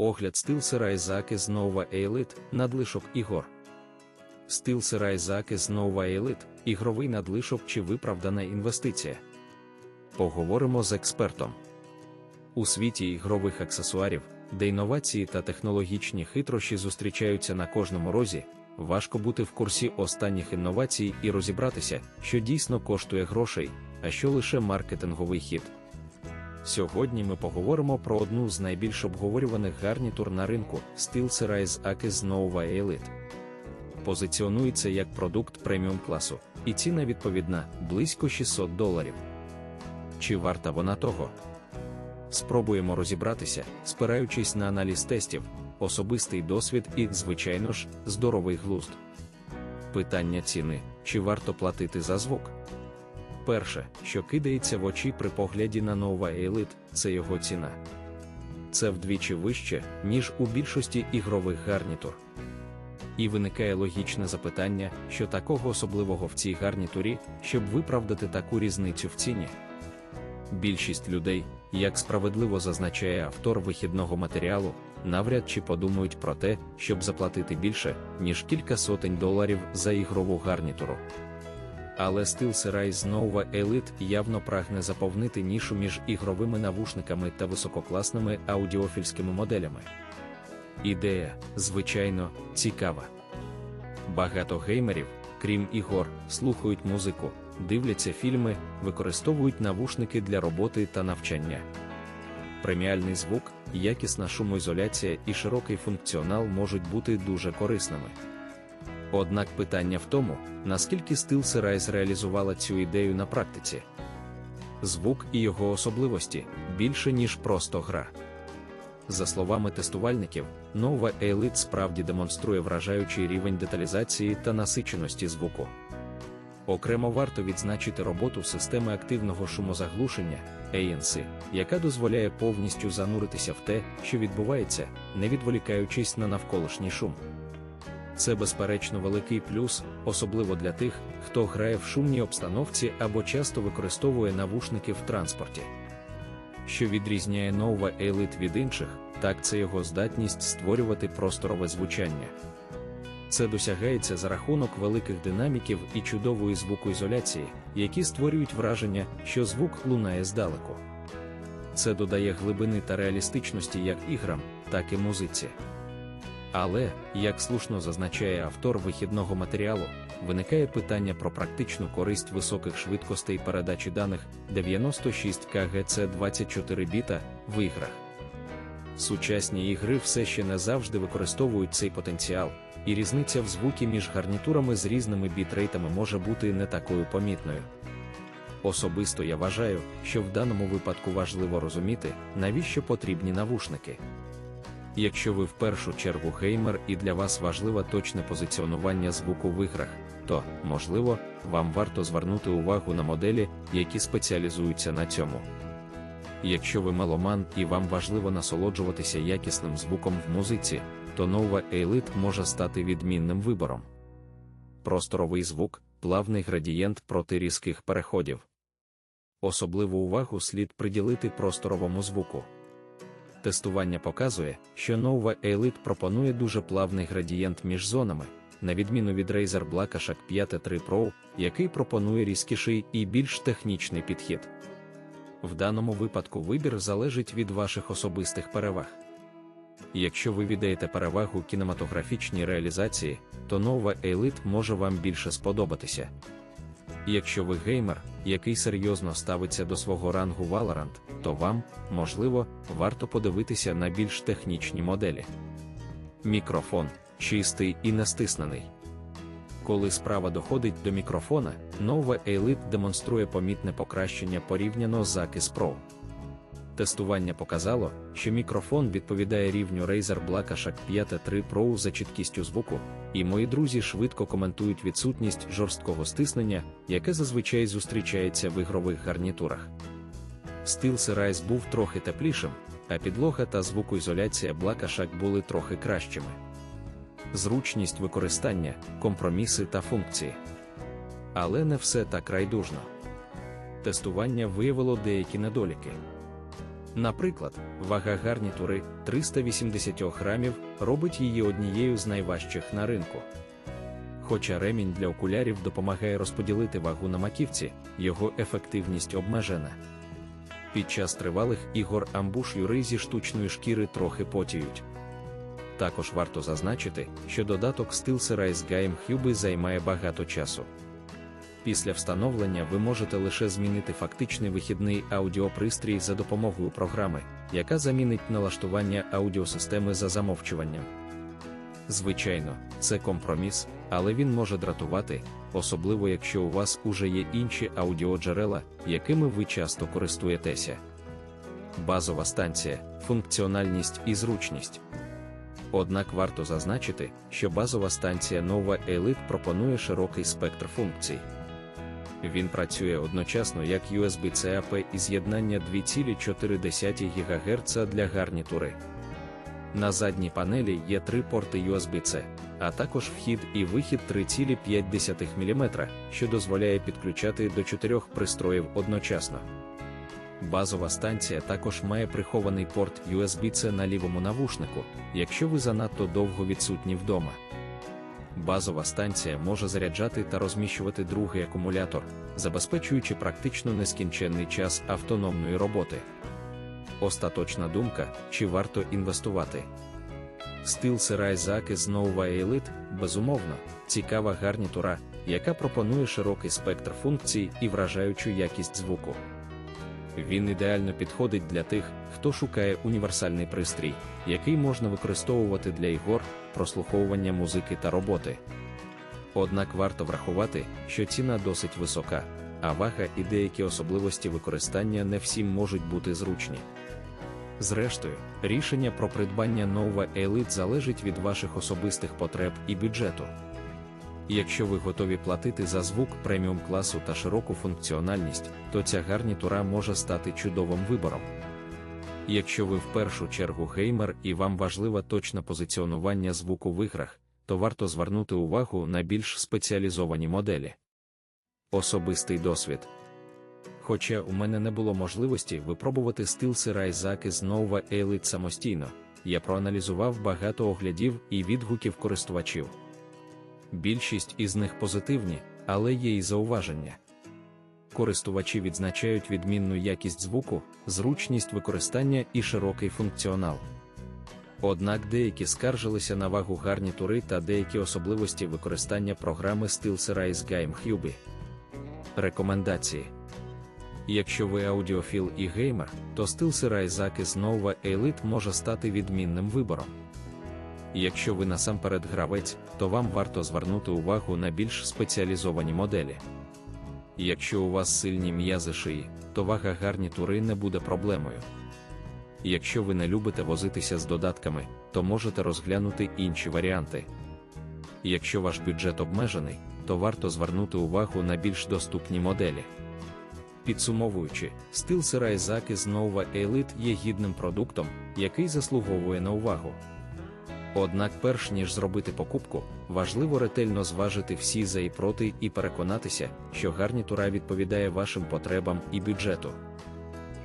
Огляд SteelSeries Zakis Nova Elite надлишок ігор. SteelSeries Zakis Nova Elite – ігровий надлишок чи виправдана інвестиція. Поговоримо з експертом. У світі ігрових аксесуарів, де інновації та технологічні хитрощі зустрічаються на кожному розі, важко бути в курсі останніх інновацій і розібратися, що дійсно коштує грошей, а що лише маркетинговий хід. Сьогодні ми поговоримо про одну з найбільш обговорюваних гарнітур на ринку SteelSeries Akis Nova Elite. Позиціонується як продукт преміум класу, і ціна відповідна близько 600 доларів. Чи варта вона того? Спробуємо розібратися, спираючись на аналіз тестів, особистий досвід і, звичайно ж, здоровий глузд. Питання ціни: чи варто платити за звук? Перше, що кидається в очі при погляді на Nova Elite, це його ціна. Це вдвічі вище, ніж у більшості ігрових гарнітур. І виникає логічне запитання, що такого особливого в цій гарнітурі, щоб виправдати таку різницю в ціні. Більшість людей, як справедливо зазначає автор вихідного матеріалу, навряд чи подумають про те, щоб заплатити більше, ніж кілька сотень доларів за ігрову гарнітуру. Але SteelSeries Nova Elite явно прагне заповнити нішу між ігровими навушниками та висококласними аудіофільськими моделями. Ідея, звичайно, цікава. Багато геймерів, крім ігор, слухають музику, дивляться фільми, використовують навушники для роботи та навчання. Преміальний звук, якісна шумоізоляція і широкий функціонал можуть бути дуже корисними. Однак питання в тому, наскільки SteelSeries реалізувала цю ідею на практиці. Звук і його особливості більше, ніж просто гра. За словами тестувальників, Nova Elite справді демонструє вражаючий рівень деталізації та насиченості звуку. Окремо варто відзначити роботу системи активного шумозаглушення ANC, яка дозволяє повністю зануритися в те, що відбувається, не відволікаючись на навколишній шум. Це, безперечно, великий плюс, особливо для тих, хто грає в шумній обстановці або часто використовує навушники в транспорті. Що відрізняє Nova Elite від інших, так це його здатність створювати просторове звучання. Це досягається за рахунок великих динаміків і чудової звукоізоляції, які створюють враження, що звук лунає здалеку. Це додає глибини та реалістичності як іграм, так і музиці. Але, як слушно зазначає автор вихідного матеріалу, виникає питання про практичну користь високих швидкостей передачі даних 96 кГц 24 біта в іграх. Сучасні ігри все ще не завжди використовують цей потенціал, і різниця в звукі між гарнітурами з різними бітрейтами може бути не такою помітною. Особисто я вважаю, що в даному випадку важливо розуміти, навіщо потрібні навушники. Якщо ви в першу чергу геймер і для вас важливе точне позиціонування звуку в іграх, то, можливо, вам варто звернути увагу на моделі, які спеціалізуються на цьому. Якщо ви меломан і вам важливо насолоджуватися якісним звуком в музиці, то Nova Elite може стати відмінним вибором. Просторовий звук, плавний градієнт проти різких переходів. Особливу увагу слід приділити просторовому звуку. Тестування показує, що Nova Elite пропонує дуже плавний градієнт між зонами, на відміну від Razer Blackashack 5 3 Pro, який пропонує різкіший і більш технічний підхід. В даному випадку вибір залежить від ваших особистих переваг. Якщо ви віддаєте перевагу кінематографічній реалізації, то Nova Elite може вам більше сподобатися. Якщо ви геймер, який серйозно ставиться до свого рангу Valorant, то вам, можливо, варто подивитися на більш технічні моделі. Мікрофон чистий і настиснений. Коли справа доходить до мікрофона, Nova Elite демонструє помітне покращення порівняно з Akis Pro. Тестування показало, що мікрофон відповідає рівню Razer Blackashack 5 3 Pro за чіткістю звуку, і мої друзі швидко коментують відсутність жорсткого стиснення, яке зазвичай зустрічається в ігрових гарнітурах. SteelSeries був трохи теплішим, а підлога та звукоізоляція Blackashack були трохи кращими. Зручність використання, компроміси та функції. Але не все так райдужно. Тестування виявило деякі недоліки. Наприклад, вага гарнітури 380 грамів робить її однією з найважчих на ринку. Хоча ремінь для окулярів допомагає розподілити вагу на маківці, його ефективність обмежена. Під час тривалих ігор амбуш юри зі штучної шкіри трохи потіють. Також варто зазначити, що додаток SteelSeries Game Hube займає багато часу. Після встановлення ви можете лише змінити фактичний вихідний аудіопристрій за допомогою програми, яка замінить налаштування аудіосистеми за замовчуванням. Звичайно, це компроміс, але він може дратувати, особливо якщо у вас уже є інші аудіоджерела, якими ви часто користуєтеся. Базова станція, функціональність і зручність. Однак варто зазначити, що базова станція Nova Elite пропонує широкий спектр функцій. Він працює одночасно як USB-C AP і з'єднання 2,4 ГГц для гарнітури. На задній панелі є три порти USB-C, а також вхід і вихід 3,5 мм, що дозволяє підключати до чотирьох пристроїв одночасно. Базова станція також має прихований порт USB-C на лівому навушнику, якщо ви занадто довго відсутні вдома. Базова станція може заряджати та розміщувати другий акумулятор, забезпечуючи практично нескінченний час автономної роботи. Остаточна думка, чи варто інвестувати. Стил Serai з Nova Elite, безумовно, цікава гарнітура, яка пропонує широкий спектр функцій і вражаючу якість звуку. Він ідеально підходить для тих, хто шукає універсальний пристрій, який можна використовувати для ігор, прослуховування музики та роботи. Однак варто врахувати, що ціна досить висока, а вага і деякі особливості використання не всім можуть бути зручні. Зрештою, рішення про придбання Nova Elite залежить від ваших особистих потреб і бюджету. Якщо ви готові платити за звук преміум класу та широку функціональність, то ця гарнітура може стати чудовим вибором. Якщо ви в першу чергу геймер і вам важливе точне позиціонування звуку в іграх, то варто звернути увагу на більш спеціалізовані моделі. Особистий досвід. Хоча у мене не було можливості випробувати стил Сирайзаки з Nova Elite самостійно, я проаналізував багато оглядів і відгуків користувачів. Більшість із них позитивні, але є і зауваження. Користувачі відзначають відмінну якість звуку, зручність використання і широкий функціонал. Однак деякі скаржилися на вагу гарнітури та деякі особливості використання програми SteelSeries Game Hubie. Рекомендації Якщо ви аудіофіл і геймер, то SteelSeries з Nova Elite може стати відмінним вибором. Якщо ви насамперед гравець, то вам варто звернути увагу на більш спеціалізовані моделі. Якщо у вас сильні м'язи шиї, то вага гарнітури не буде проблемою. Якщо ви не любите возитися з додатками, то можете розглянути інші варіанти. Якщо ваш бюджет обмежений, то варто звернути увагу на більш доступні моделі. Підсумовуючи, стил Serai з Nova Elite є гідним продуктом, який заслуговує на увагу. Однак, перш ніж зробити покупку, важливо ретельно зважити всі за і проти і переконатися, що гарнітура відповідає вашим потребам і бюджету.